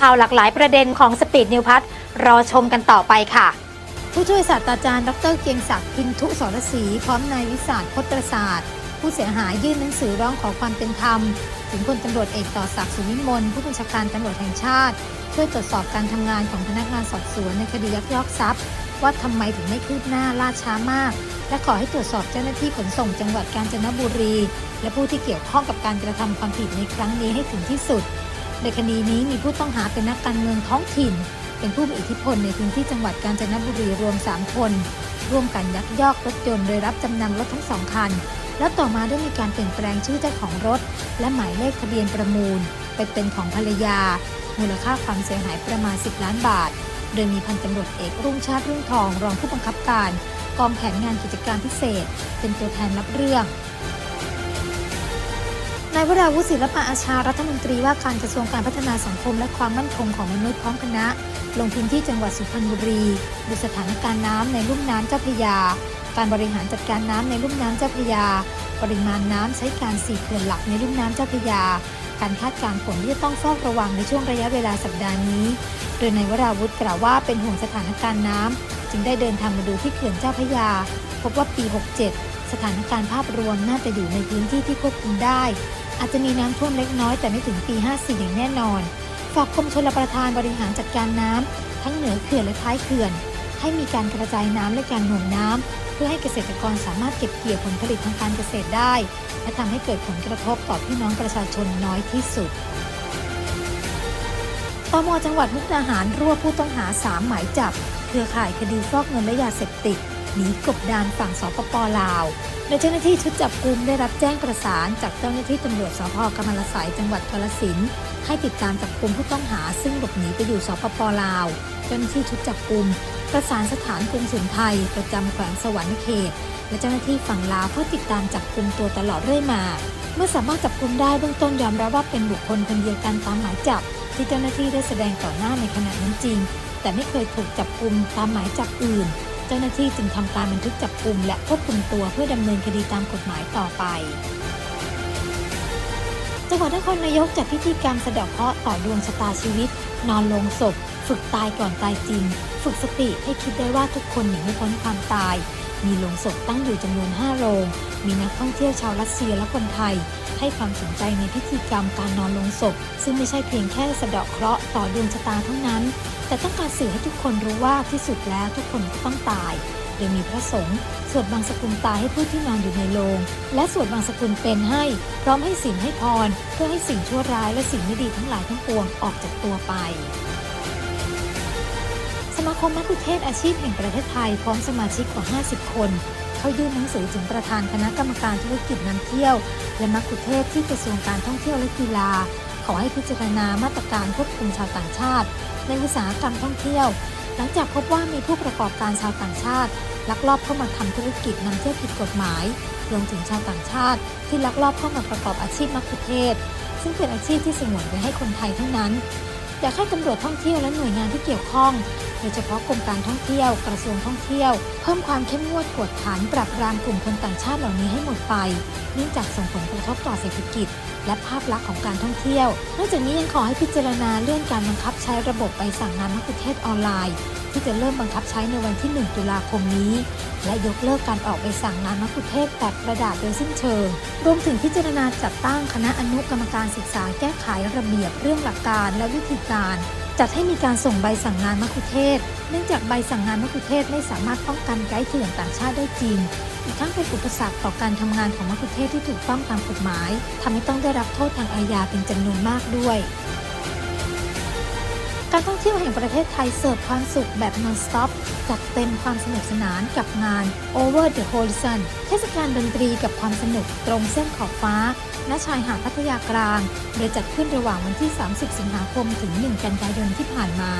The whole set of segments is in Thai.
ข่าวหลากหลายประเด็นของสปีดนิวพัทรอชมกันต่อไปค่ะ ผู้ช่วยศาสตราจารย์ ดรเกียงศักดิ์พินทุสรศรีพร้อมนายวิสาทพจรศาสตร์ผู้เสียหายยื่นหนังสือร้องขอความเป็นธรรม ถึงพลตำรวจเอกต่อศักดิ์สุวิมลผู้บัญชาการตำรวจแห่งชาติ ช่วยตรวจสอบการทำงานของพนักงานสอบสวนในคดียักยอกทรัพย์ ว่าทำไมถึงไม่คืบหน้าล่าช้ามาก และขอให้ตรวจสอบเจ้าหน้าที่ขนส่งจังหวัดกาญจนบุรี และผู้ที่เกี่ยวข้องกับการกระทำความผิดในครั้งนี้ให้ถึงที่สุด ในคดีนี้มีผู้ต้องหาเป็นนักการเมืองท้องถิ่น เป็นผู้มีอิทธิพลในพื้นที่จังหวัดกาญจนบุรีรวม 3 คน ร่วมกันยักยอกรถยนต์โดยรับจำนำรถทั้งสองคัน แล้วต่อมาได้มีการเปลี่ยนแปลงชื่อเจ้าของรถ และหมายเลขทะเบียนประมูล ไปเป็นของภรรยา มูลค่าความเสียหายประมาณ 10 ล้านบาท โดยมีพันตำรวจเอกรุ่งชาติรุ่งทองรองผู้บังคับการ กองแผนงานกิจการพิเศษ เป็นตัวแทนรับเรื่อง นายวราวุฒิศิลปะอาชารัฐมนตรีว่าการกระทรวงการพัฒนาสังคมและความมั่นคงของมนุษย์พร้อมคณะ ลงพื้นที่จังหวัดสุพรรณบุรีดูสถานการณ์น้ำในลุ่มน้ำเจ้าพระยา การบริหารจัดการน้ำในลุ่มน้ำเจ้าพระยา ปริมาณน้ำใช้การสี่เขื่อนหลักในลุ่มน้ำเจ้าพระยา การคาดการณ์ฝนที่จะต้องเฝ้าระวังในช่วงระยะเวลาสัปดาห์นี้ โดยนายวราวุฒิกล่าวว่าเป็นห่วงสถานการณ์น้ำจึงได้เดินทางมาดูที่เขื่อนเจ้าพระยา พบว่าปี 67สถานการณ์ภาพรวมน่าจะอยู่ในพื้นที่ที่ควบคุมได้ อาจจะมีน้ำท่วมเล็กน้อยแต่ไม่ถึงปี 54 อย่างแน่นอน ฝากกรมชลประทานบริหารจัดการน้ำทั้งเหนือเขื่อนและท้ายเขื่อน ให้มีการกระจายน้ำและการหน่วงน้ำเพื่อให้เกษตรกรสามารถเก็บเกี่ยวผลผลิตทางการเกษตรได้ และทำให้เกิดผลกระทบต่อพี่น้องประชาชนน้อยที่สุดตมจังหวัดมุกดาหารรวบผู้ต้องหา 3 หมายจับ เครือข่ายคดีฟอกเงินและยาเสพติด หนีกบดานฝั่งสปปลาวโดยเจ้าหน้าที่ชุดจับกลุ่มได้รับแจ้งประสานจากเจ้าหน้าที่ตำรวจสพกำมะละสายจังหวัดกาฬสินธุ์ให้ติดตามจับกลุ่มผู้ต้องหาซึ่งหลบหนีไปอยู่สปปลาวเจ้าหน้าที่ชุดจับกลุ่มประสานสถานกงสุลไทย ประจำแขวงสวรรค์เขต และเจ้าหน้าที่ฝั่งลาวเพื่อติดตามจับกลุ่มตัวตลอดเรื่อยมา เมื่อสามารถจับกลุ่มได้เบื้องต้นยอมรับว่าเป็นบุคคลคนเดียวกันตามหมายจับ ที่เจ้าหน้าที่ได้แสดงต่อหน้าในขณะนั้นจริง แต่ไม่เคยถูกจับกลุ่มตามหมายจับอื่น เจ้าหน้าที่จึงทำการบันทึกจับกลุ่มและควบคุมตัวเพื่อดำเนินคดีตามกฎหมายต่อไปจังหวัดนครนายกจัดพิธีกรรมสะเดาะเคราะห์ต่อดวงชะตาชีวิต นอนลงศพ ฝึกตายก่อนตายจริง ฝึกสติให้คิดได้ว่าทุกคนหนีไม่พ้นความตาย มีโลงศพตั้งอยู่จำนวน 5 โรง มีนักท่องเที่ยวชาวรัสเซียและคนไทย ให้ความสนใจในพิธีกรรมการนอนลงศพ ซึ่งไม่ใช่เพียงแค่สะเดาะเคราะห์ต่อดวงชะตาเท่านั้น แต่ต้องการสื่อให้ทุกคนรู้ว่าที่สุดแล้วทุกคนก็ต้องตาย โดยมีพระสงฆ์สวดบางสกุลตายให้ผู้ที่นอนอยู่ในโรง และสวดบางสกุลเป็นให้ พร้อมให้สิ่งให้พร เพื่อให้สิ่งชั่วร้ายและสิ่งไม่ดีทั้งหลายทั้งปวงออกจากตัวไป มาคมมัคคุเทศอาชีพแห่งประเทศไทยพร้อมสมาชิกกว่า 50 คน เข้ายื่นหนังสือถึงประธานคณะกรรมการธุรกิจนำเที่ยว และมัคคุเทศที่กระทรวงการท่องเที่ยวและกีฬา ขอให้พิจารณามาตรการควบคุมชาวต่างชาติ ในอุตสาหกรรมท่องเที่ยว หลังจากพบว่ามีผู้ประกอบการชาวต่างชาติ ลักลอบเข้ามาทำธุรกิจนำเที่ยวผิดกฎหมายรวมถึงชาวต่างชาติ ที่ลักลอบเข้ามาประกอบอาชีพมัคคุเทศ ซึ่งเป็นอาชีพที่สงวนไว้ให้คนไทยเท่านั้น อยากให้ตำรวจท่องเที่ยวและหน่วยงานที่เกี่ยวข้อง โดยเฉพาะกรมการท่องเที่ยวกระทรวงท่องเที่ยว เพิ่มความเข้มงวดกวดขันปรับปรามกลุ่มคนต่างชาติเหล่านี้ให้หมดไป เนื่องจากส่งผลกระทบต่อเศรษฐกิจ และภาพลักษณ์ของการท่องเที่ยวนอกจากนี้ยังขอให้พิจารณาเลื่อนการบังคับใช้ระบบใบสั่งงานมัคคุเทศออนไลน์ ที่จะเริ่มบังคับใช้ในวันที่ 1 ตุลาคมนี้ และยกเลิกการออกใบสั่งงานมัคคุเทศแบบกระดาษโดยสิ้นเชิง รวมถึงพิจารณาจัดตั้งคณะอนุกรรมการศึกษาแก้ไขระเบียบเรื่องหลักการและวิธีการ จัดให้มีการส่งใบสั่งงานมะคุเทศ เนื่องจากใบสั่งงานมะคุเทศไม่สามารถป้องกันไกด์เถื่อนต่างชาติได้จริง อีกทั้งเป็นอุปสรรคต่อการทำงานของมะคุเทศที่ถูกต้องตามกฎหมายทำให้ต้องได้รับโทษทางอาญาเป็นจำนวนมากด้วย การท่องเที่ยวแห่งประเทศไทยเสิร์ฟความสุขแบบ non-stop จัดเต็มความสนุกสนานกับงาน Over the Horizon เทศกาลดนตรีกับความสนุกตรงเส้นขอบฟ้า ณ ชายหาดพัทยากลาง โดยจัดขึ้นระหว่างวันที่ 30 สิงหาคมถึง 1 กันยายนที่ผ่านมา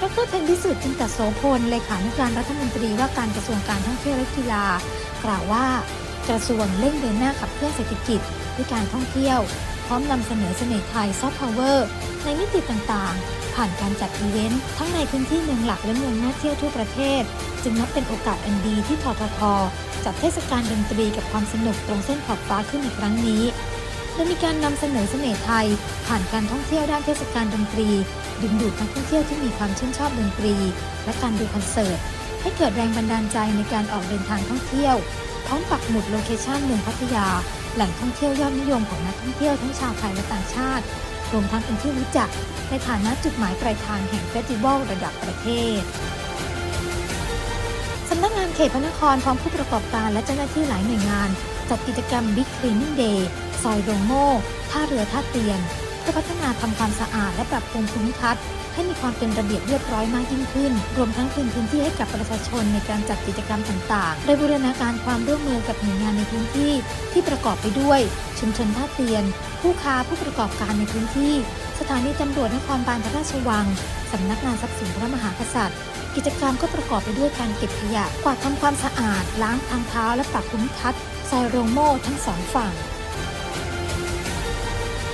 ดรเพ็ญพิสุทธิ์จินตโสพลเลขานุการรัฐมนตรีว่าการกระทรวงการท่องเที่ยวและกีฬา กล่าวว่ากระทรวงเร่งเดินหน้าขับเคลื่อนเศรษฐกิจด้วยการท่องเที่ยว พร้อมนำเสนอเสน่ห์ไทยซอฟต์พาวเวอร์ในมิติต่างๆ ผ่านการจัดอีเวนต์ทั้งในพื้นที่เมืองหลักและเมืองน่าเที่ยวทั่วประเทศ จึงนับเป็นโอกาสอันดีที่ทททจัดเทศกาลดนตรีกับความสนุกตรงเส้นขอบฟ้าขึ้นในครั้งนี้โดยมีการนำเสนอเสน่ห์ไทย ผ่านการท่องเที่ยวด้านเทศกาลดนตรี ดึงดูดนักท่องเที่ยวที่มีความชื่นชอบดนตรี และการดูคอนเสิร์ต ให้เกิดแรงบันดาลใจในการออกเดินทางท่องเที่ยวพร้อมปักหมุดโลเคชั่นเมืองพัทยา แหล่งท่องเที่ยวยอดนิยมของนักท่องเที่ยวทั้งชาวไทยและต่างชาติ วมทั้งเป็นที่รู้จัก ในฐานะจุดหมายปลายทางแห่งเฟสติวัลระดับประเทศสำนักงานเขตพระนครพร้อมผู้ประกอบการและเจ้าหน้าที่หลายหน่วยงาน จัดกิจกรรม Big Cleaning Day ซอยโรงโม่ท่าเรือท่าเตียน พื่อพัฒนาทำความสะอาดและปรับปรุงภูมิทัศน์ให้มีความเป็นระเบียบเรียบร้อยมากยิ่งขึ้น รวมทั้งคืนพื้นที่ให้กับประชาชนในการจัดกิจกรรมต่างๆ โดยบูรณาการความร่วมมือกับหน่วยงานในพื้นที่ ที่ประกอบไปด้วย ชุมชนท่าเตียน ผู้ค้าผู้ประกอบการในพื้นที่ สถานีตำรวจนครบาลพระราชวังสำนักงานทรัพย์สินพระมหากษัตริย์กิจกรรมก็ประกอบไปด้วยการเก็บขยะ กวาดทำความสะอาด ล้างทางเท้าและปรับภูมิทัศน์ซอยโรงโม่ทั้งสองฝั่ง